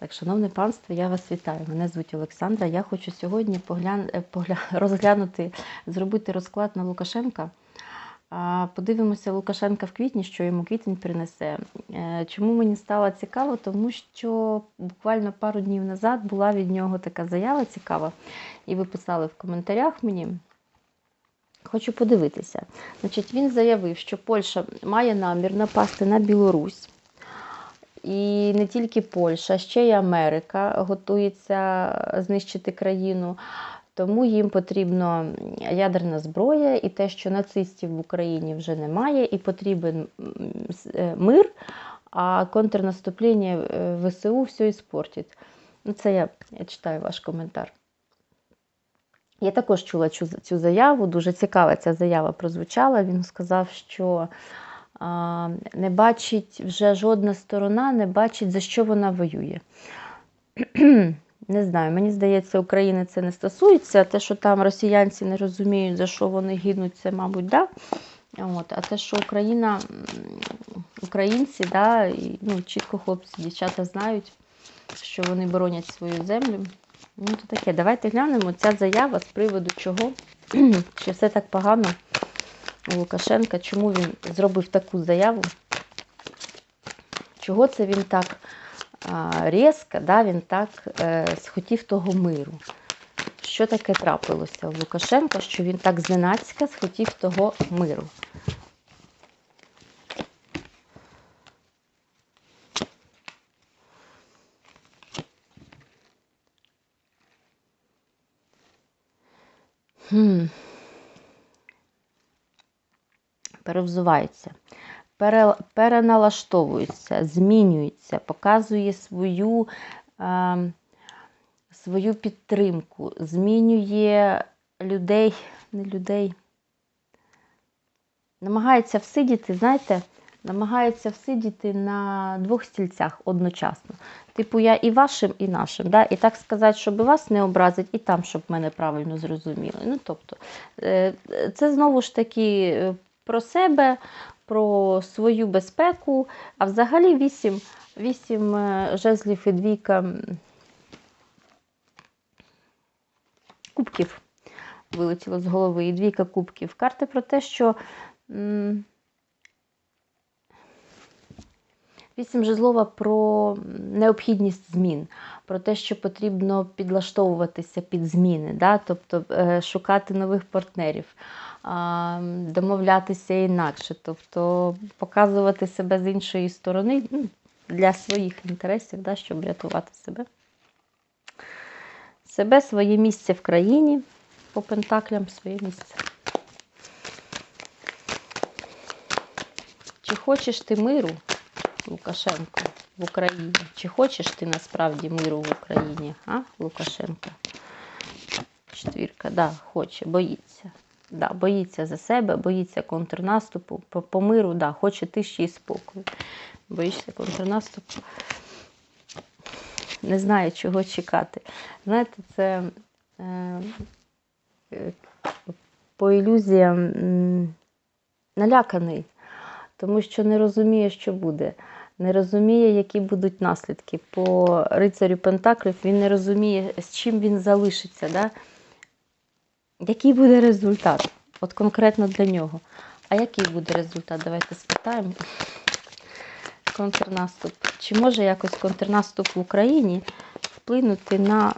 Так, шановне панство, я вас вітаю. Мене звуть Олександра. Я хочу сьогодні е, погля... розглянути, зробити розклад на Лукашенка. Подивимося Лукашенка в квітні, що йому квітень принесе. Е, Чому мені стало цікаво? Тому що буквально пару днів назад була від нього така заява цікава, і ви писали в коментарях мені. Хочу подивитися. Значить, він заявив, що Польща має намір напасти на Білорусь. І не тільки Польща, ще й Америка готується знищити країну. Тому їм потрібна ядерна зброя і те, що нацистів в Україні вже немає, і потрібен е, мир, а контрнаступлення е, ВСУ все іспортить. Ну, це я, я читаю ваш коментар. Я також чула цю, цю заяву, дуже цікава ця заява прозвучала. Він сказав, що не бачить вже жодна сторона, не бачить, за що вона воює. Не знаю, мені здається, України це не стосується. Те, що там росіянці не розуміють, за що вони гинуть, це, мабуть, да. От, а те, що Україна, українці, да, і, ну, чітко хлопці, дівчата знають, що вони боронять свою землю. Ну, то таке. Давайте глянемо ця заява з приводу чого, що все так погано у Лукашенка, чому він зробив таку заяву, чого це він так різко, да, він так е, схотів того миру. Що таке трапилося у Лукашенка, що він так зненацька схотів того миру? Перевзувається, переналаштовується, змінюється, показує свою, е, свою підтримку, змінює людей, не людей, намагається всидіти, знаєте, намагається всидіти на двох стільцях одночасно. Типу, я і вашим, і нашим. Да? І так сказати, щоб вас не образить, і там, щоб мене правильно зрозуміли. Ну, тобто, е, це знову ж таки е, про себе, про свою безпеку. А взагалі вісім, вісім е, жезлів і двійка кубків вилетіло з голови, і двійка кубків. Карти про те, що. м, Вісім жезлова про необхідність змін, про те, що потрібно підлаштовуватися під зміни, да? тобто е, шукати нових партнерів, домовлятися інакше, тобто показувати себе з іншої сторони ну, для своїх інтересів, да? щоб рятувати себе. Себе, своє місце в країні, по пентаклям своє місце. Чи хочеш ти миру? Лукашенко в Україні. Чи хочеш ти насправді миру в Україні, а, Лукашенко? Четвірка, да, хоче, боїться. Да, боїться за себе, боїться контрнаступу. По, по миру, да, хоче тиші і спокою. Боїшся контрнаступу. Не знає, чого чекати. Знаєте, це е, е, по ілюзіям наляканий тому що не розуміє, що буде. Не розуміє, які будуть наслідки. По рицарю Пентаклів він не розуміє, з чим він залишиться. Да? Який буде результат? От конкретно для нього. А який буде результат? Давайте спитаємо. Контрнаступ. Чи може якось контрнаступ в Україні вплинути на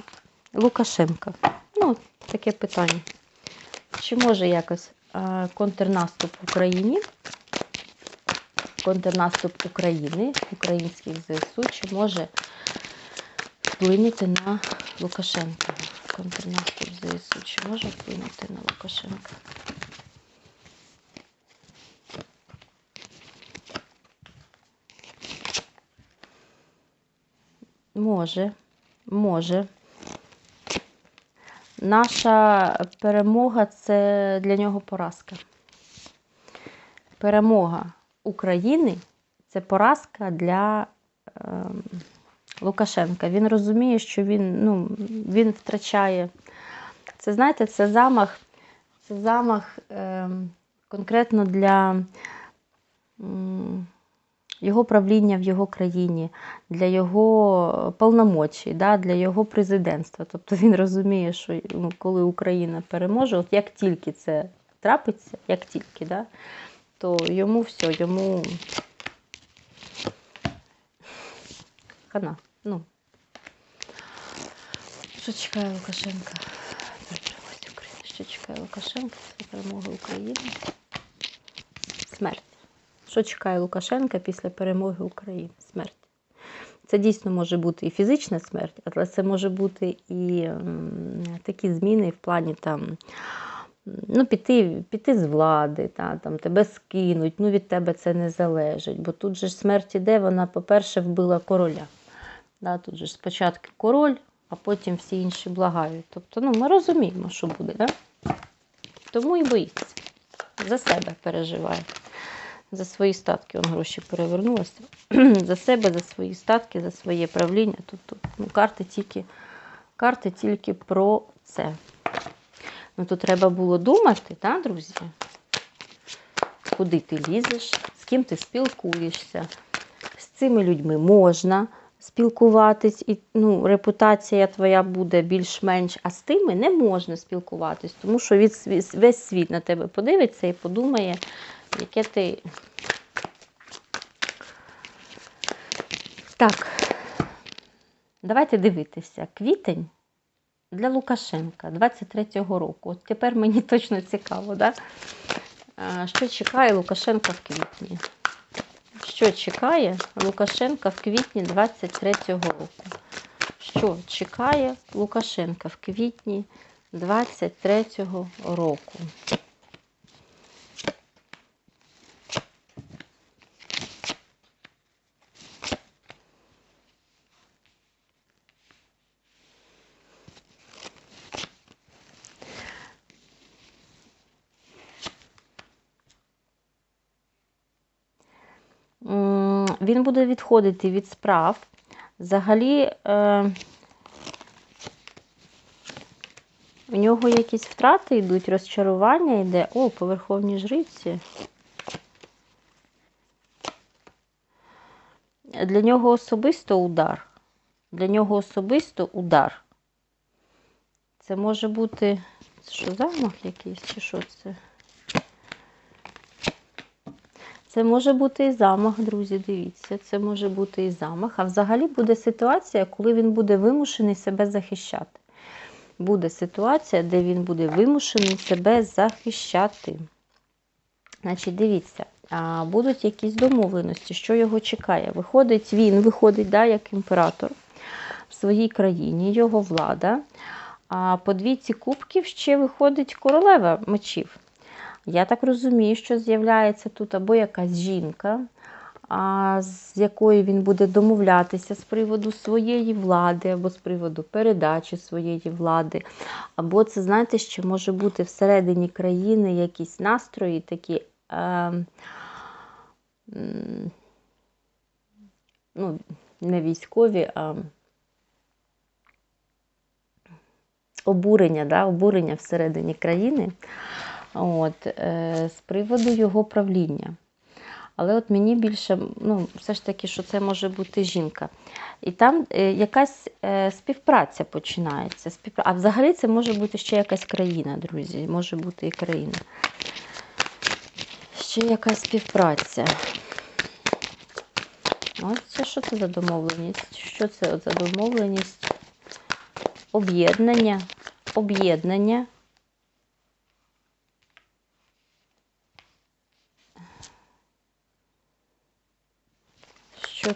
Лукашенка? Ну, таке питання. Чи може якось е, контрнаступ в Україні контрнаступ України, українських ЗСУ, чи може вплинути на Лукашенка? Контрнаступ ЗСУ, чи може вплинути на Лукашенка? Може, може. Наша перемога це для нього поразка. Перемога України це поразка для ем, Лукашенка. Він розуміє, що він, ну, він втрачає. Це, знаєте, це замах, це замах ем, конкретно для м, його правління в його країні, для його повномочій, да, для його президентства. Тобто він розуміє, що ну, коли Україна переможе, от як тільки це трапиться, як тільки, да, то йому все, йому хана. Ну. Що чекає Лукашенка? Що чекає Лукашенка після перемоги України? Смерть. Що чекає Лукашенка після перемоги України? Смерть. Це дійсно може бути і фізична смерть, але це може бути і такі зміни в плані там. Ну, піти, піти з влади, та, там, тебе скинуть, ну від тебе це не залежить. Бо тут же ж смерть іде, вона, по-перше, вбила короля. Да, тут же спочатку король, а потім всі інші благають. Тобто, ну, ми розуміємо, що буде. Да? Тому і боїться. За себе переживає. За свої статки он гроші перевернулися. за себе, за свої статки, за своє правління. Тобто, ну, карти тільки, карти тільки про це. Ну, тут треба було думати, так, друзі? Куди ти лізеш, з ким ти спілкуєшся. З цими людьми можна спілкуватись, і ну, репутація твоя буде більш-менш, а з тими не можна спілкуватись, тому що від, весь світ на тебе подивиться і подумає, яке ти. Так, давайте дивитися. Квітень для Лукашенка 23-го року. От тепер мені точно цікаво, да? Що чекає Лукашенка в квітні? Що чекає Лукашенка в квітні 23-го року? Що чекає Лукашенка в квітні 23-го року? М, Буде відходити від справ. Взагалі, е, у нього якісь втрати йдуть, розчарування йде. О, по верховній жриці. Для нього особисто удар. Для нього особисто удар. Це може бути. Це що, замах якийсь, чи що це? Це може бути і замах, друзі, дивіться, це може бути і замах. А взагалі буде ситуація, коли він буде вимушений себе захищати. Буде ситуація, де він буде вимушений себе захищати. Значить, дивіться, будуть якісь домовленості, що його чекає. Виходить, він виходить, да, як імператор в своїй країні, його влада. А по двійці кубків ще виходить королева мечів. Я так розумію, що з'являється тут або якась жінка, з якою він буде домовлятися з приводу своєї влади, або з приводу передачі своєї влади. Або це, знаєте, ще може бути всередині країни якісь настрої такі. Е, ну, не військові, а обурення, да, обурення всередині країни от, е, з приводу його правління. Але от мені більше, ну, все ж таки, що це може бути жінка. І там е, якась е, співпраця починається. А взагалі це може бути ще якась країна, друзі. Може бути і країна. Ще якась співпраця. Ось це що це за домовленість? Що це за домовленість? Об'єднання. Об'єднання.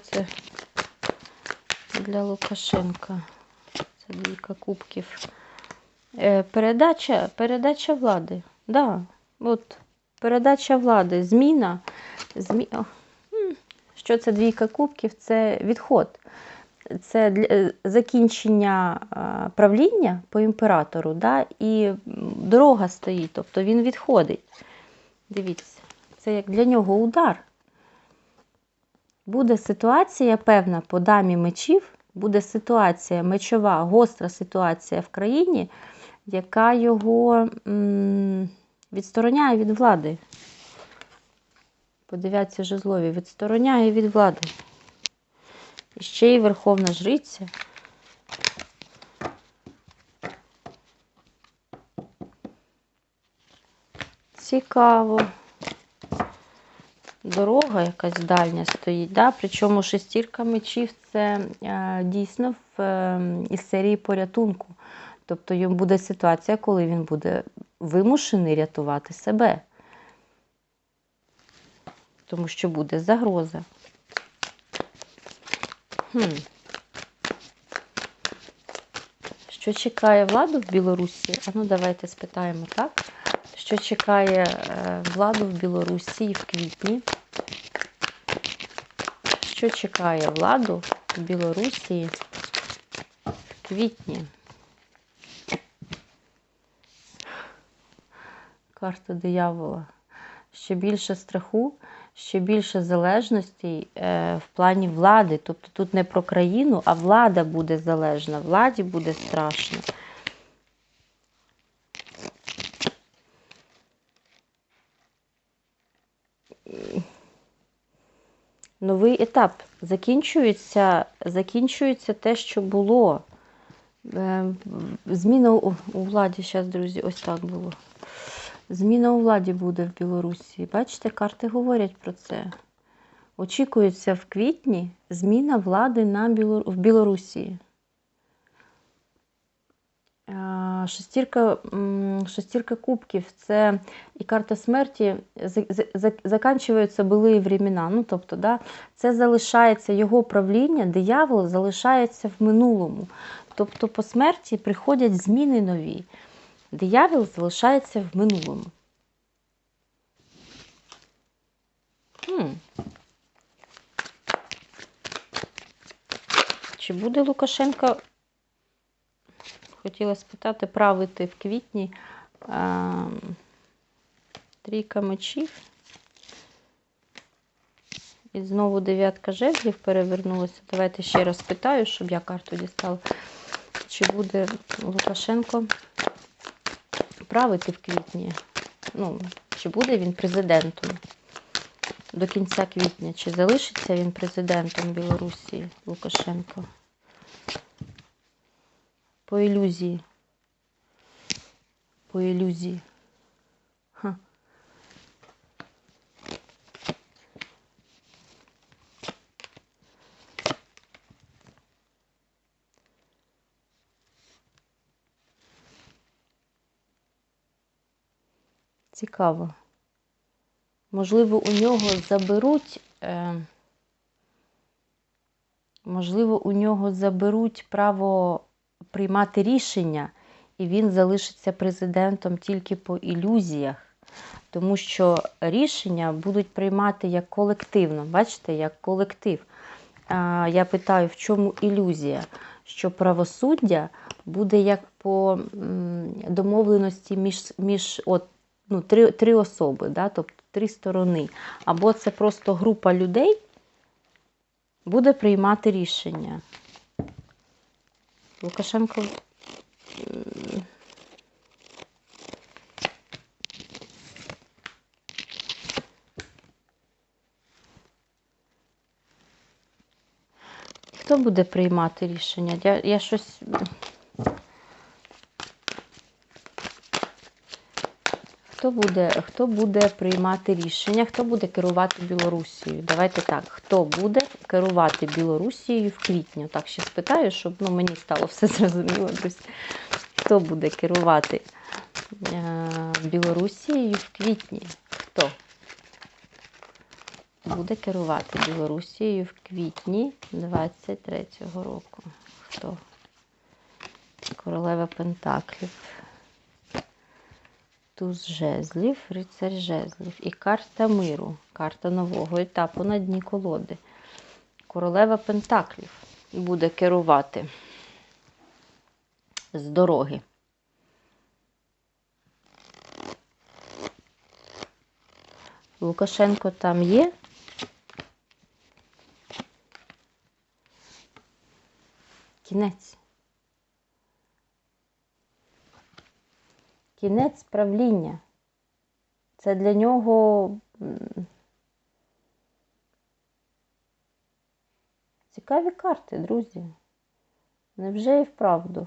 Це для Лукашенка? Це двійка кубків. Е, передача, передача влади. Да, от передача влади, зміна. Змі... Що це двійка кубків? Це відход. Це для- е, закінчення правління по імператору, да, і дорога стоїть, тобто він відходить. Дивіться, це як для нього удар. Буде ситуація певна по дамі мечів, буде ситуація мечова, гостра ситуація в країні, яка його м, відстороняє від влади. По дев'ятці жезлові відстороняє від влади. І ще й Верховна Жриця. Цікаво. Дорога якась дальня стоїть, да? причому шестірка мечів це е, дійсно в, е, із серії порятунку. Тобто йому буде ситуація, коли він буде вимушений рятувати себе. Тому що буде загроза. Хм. Що чекає владу в Білорусі? А ну давайте спитаємо так. Що чекає е, владу в Білорусі в квітні? Що чекає владу в Білорусі в квітні? Карта диявола. Ще більше страху, ще більше залежностей в плані влади. Тобто тут не про країну, а влада буде залежна. Владі буде страшно. Новий етап. Закінчується, закінчується те, що було. Е, Зміна у, владі, зараз, друзі, ось так було. Зміна у владі буде в Білорусі. Бачите, карти говорять про це. Очікується в квітні зміна влади на Білор... в Білорусі. Е, Шестірка, шестірка кубків це і карта смерті за- за- за- заканчуються були времена. Ну, тобто, да, це залишається його правління, диявол залишається в минулому. Тобто по смерті приходять зміни нові. Диявол залишається в минулому. Хм. Чи буде Лукашенко, хотіла спитати, правити в квітні а, трійка мечів? І знову дев'ятка жезлів перевернулася. Давайте ще раз питаю, щоб я карту дістала. Чи буде Лукашенко правити в квітні? Ну, чи буде він президентом до кінця квітня? Чи залишиться він президентом Білорусі Лукашенко? По ілюзії. По ілюзії. Ха. Цікаво. Можливо, у нього заберуть. Е, можливо, у нього заберуть право приймати рішення, і він залишиться президентом тільки по ілюзіях. Тому що рішення будуть приймати як колективно. Бачите, як колектив. Я питаю, в чому ілюзія? Що правосуддя буде як по домовленості між, між от, ну, три, три особи, да? тобто три сторони. Або це просто група людей буде приймати рішення. Лукашенко. Хто буде приймати рішення? Я, я щось. Хто буде, хто буде приймати рішення? Хто буде керувати Білорусією? Давайте так. Хто буде керувати Білорусією в квітні? Так ще спитаю, щоб ну, мені стало все зрозуміло. Друзі. Хто буде керувати е, Білорусією в квітні? Хто? Буде керувати Білорусією в квітні 23-го року. Хто? Королева Пентаклів. Туз жезлів, рицар жезлів і карта миру, карта нового етапу на дні колоди. Королева Пентаклів буде керувати з дороги. Лукашенко там є. Кінець. кінець правління. Це для нього цікаві карти, друзі. Невже і вправду?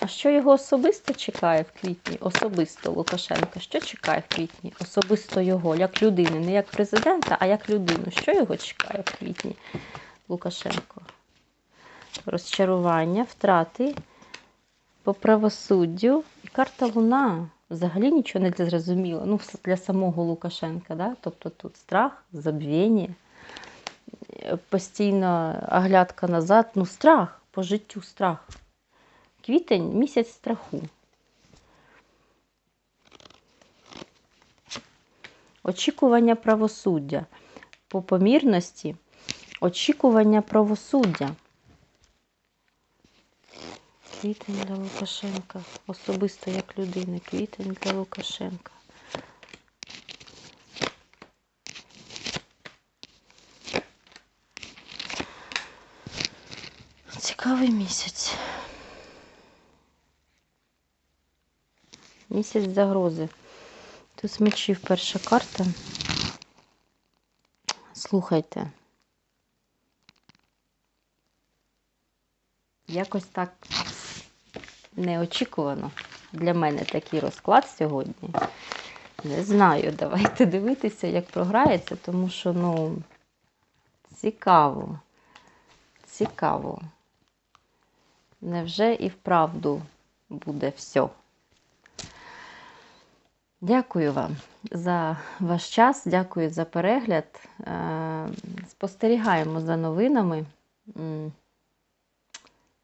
А що його особисто чекає в квітні? Особисто Лукашенка? Що чекає в квітні? Особисто його, як людини, не як президента, а як людину. Що його чекає в квітні Лукашенко? Розчарування, втрати по правосуддю і карта Луна. Взагалі нічого не зрозуміло. Ну, для самого Лукашенка, да? тобто тут страх, забвіння, постійно оглядка назад. Ну, страх, по життю страх. Квітень місяць страху. Очікування правосуддя. По помірності очікування правосуддя. Квітень для Лукашенка. Особисто як людини. Квітень для Лукашенка. Цікавий місяць. Місяць загрози. Тут мечів перша карта. Слухайте. Якось так неочікувано для мене такий розклад сьогодні. Не знаю, давайте дивитися, як програється, тому що, ну, цікаво. Цікаво. Невже і вправду буде все? Дякую вам за ваш час, дякую за перегляд. Е, Спостерігаємо за новинами.